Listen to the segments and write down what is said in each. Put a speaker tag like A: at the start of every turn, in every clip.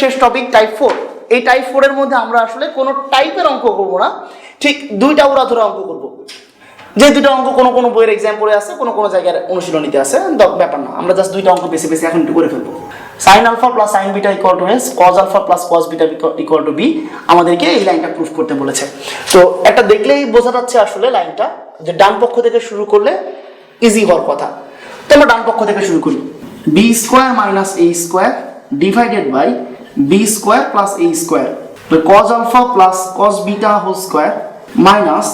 A: শেষ topic type four এই type ফোরের মধ্যে আমরা আসলে কোনো টাইপের অঙ্ক করব না। ঠিক দুইটা উড়া ধরে অঙ্ক করব। যে দুটো অঙ্ক কোনো কোনো বইয়ের এক্সাম পড়ে আছে, কোনো কোনো জায়গার অনুশীলনীতে আছে ব্যাপার না। আমরা জাস্ট দুইটা অঙ্ক বেশি বেশি এখন একটু করে ফেলব। Sine alpha plus sine beta equal to s cos alpha plus cos beta equal to b আমাদেরকে এই লাইনটা প্রুফ করতে বলেছে। তো একটা দেখলেই বোঝা যাচ্ছে আসলে লাইনটা যে ডান পক্ষ থেকে শুরু করলে ইজি হওয়ার কথা। তো আমরা ডান পক্ষ থেকে শুরু করি। B square minus a square divided by b square plus a square cos alpha plus cos beta whole square minus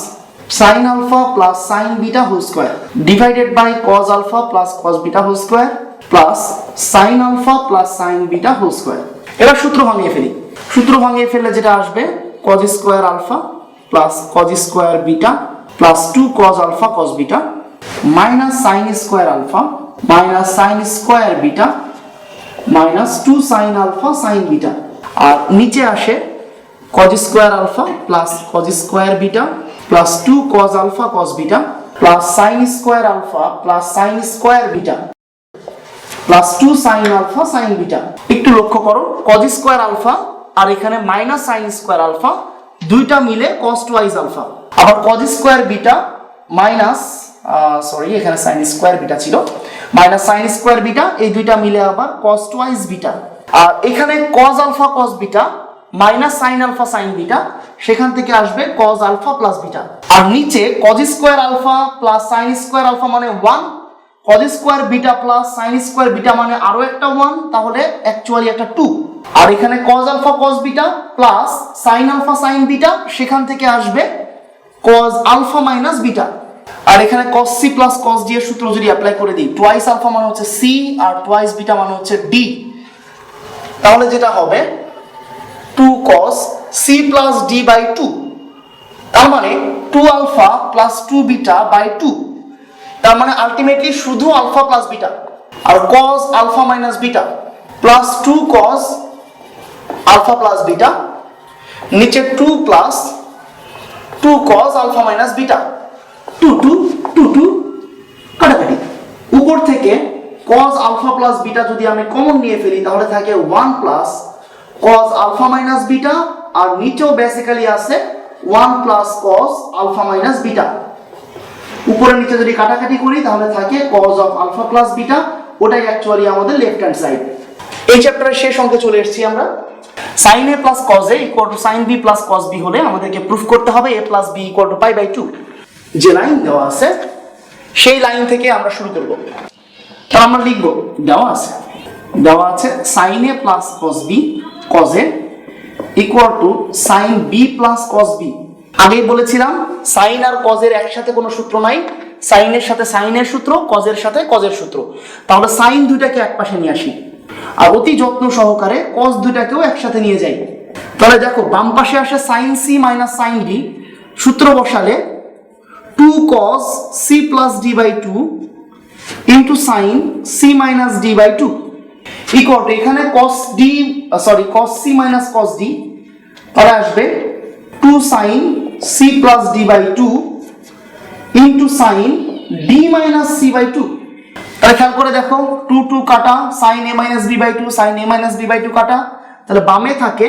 A: sin alpha plus sin beta whole square divided by cos alpha plus cos beta whole square plus sin alpha plus sin beta whole square এবার সূত্র ভাঙিয়ে ফেলি সূত্র ভাঙিয়ে ফেললে যেটা আসবে cos square alpha plus cos square beta plus two cos alpha cos beta minus sin square alpha minus sin square beta minus two sine alpha sine beta. আর নিচে আসে cos square alpha plus cos square beta plus two cos alpha cos beta plus sine square alpha plus sine square beta plus two sine alpha sine beta. একটু লক্ষ্য করো, cos square alpha আর এখানে minus sine square alpha দুইটা মিলে cos twice alpha. আবার cos square beta minus sorry এখানে sine square beta ছিল। Minus sine square beta এই দুইটা মিলে আবার cos টুয়াইজ বিটা আর এখানে cos alpha cos beta minus sine alpha sine beta সেখান থেকে আসবে cos আলফা প্লাস বিটা আর নিচে cos square alpha plus sine square alpha মানে one cos square beta plus sine square beta মানে আরও একটা ওয়ান তাহলে অ্যাকচুয়ালি একটা টু আর এখানে cos alpha cos beta plus sine alpha sine beta সেখান থেকে আসবে cos আলফা মাইনাস বিটা আর এখানে cos c plus cos d এর সূত্র যদি অ্যাপ্লাই করে দিই টুয়াইস আলফা মানে হচ্ছে সি আর টুয়াইস বিটা মানে হচ্ছে ডি তাহলে যেটা হবে two cos c plus d by two তার মানে two alpha plus two beta by two তার মানে আলটিমেটলি শুধু আলফা প্লাস বিটা আর cos alpha minus beta plus two cos alpha plus beta নিচে two plus two cos alpha minus beta two two two two কাটাকাটি। উপর থেকে cos alpha plus beta যদি আমি কমন নিয়ে ফেলি, তাহলে থাকে one plus cos alpha minus beta আর নিচেও বেসিক্যালি আছে one plus cos alpha minus beta উপরে নিচে যদি কাটাকাটি করি, তাহলে থাকে cos of alpha plus beta ওটাই অ্যাকচুয়ালি আমাদের লেফট হ্যান্ড সাইড এই চ্যাপ্টারের শেষ অঙ্কে চলে এসেছি আমরা। sin a plus cos a equal to sin b plus cos b হলে আমাদেরকে প্রুফ করতে হবে a plus b equal to pi by two যে লাইন দেওয়া আছে, সেই লাইন থেকে আমরা শুরু করব। তাহলে আমরা লিখব, দেওয়া আছে। দেওয়া আছে sine a plus cos b, cos a equal to sin b plus cos b আগেই বলেছিলাম সাইন আর কজের একসাথে কোনো সূত্র নাই। সাইনের সাথে সাইনের সূত্র কজের সাথে কজের সূত্র। তাহলে সাইন দুইটাকে এক পাশে নিয়ে আসি। আর অতি যত্ন সহকারে কজ দুইটাকেও একসাথে নিয়ে যাই। তাহলে দেখো, বাম পাশে আসে sine c minus sine d সূত্র বসালে two cos c plus d by two into sine c minus d by two equal to এখানে cos d sorry cos c minus cos d তাহলে আসবে two sine c plus d by two into sine d minus c by two তাহলে খেয়াল করে দেখো two two কাটা sine a minus b by two sine a minus b by two কাটা। তাহলে বামে থাকে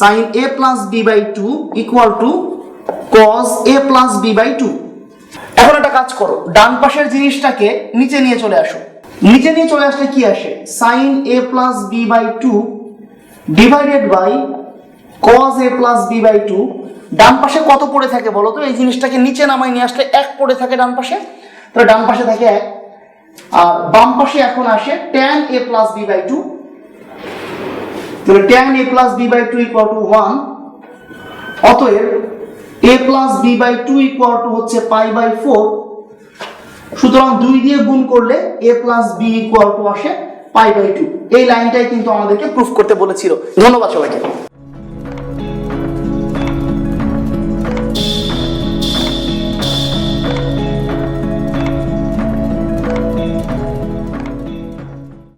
A: sine a plus b by two equal to cos a plus b by two এখন একটা কাজ করো, ডান পাশের জিনিসটাকে নিচে নিয়ে চলে আসো। নিচে নিয়ে চলে আসলে কি আসে? Sine a plus b by two divided by cos a plus b by two ডান পাশে কত পড়ে থাকে বলো তো? এই জিনিসটাকে নিচে নামাই নিয়ে আসলে এক পড়ে থাকে ডান পাশে। তাহলে ডান পাশে থাকে এক। আর বাম পাশে এখন আসে tan a plus b by two তাহলে tan a plus b by two equal to one অতএব a plus b by two equal to হচ্ছে পাই বাই ফোর সুতরাং দুই দিয়ে গুণ করলে a plus b equal to আসে পাই বাই টু এই লাইনটাই কিন্তু আমাদেরকে প্রুফ করতে বলেছিল। ধন্যবাদ সবাইকে।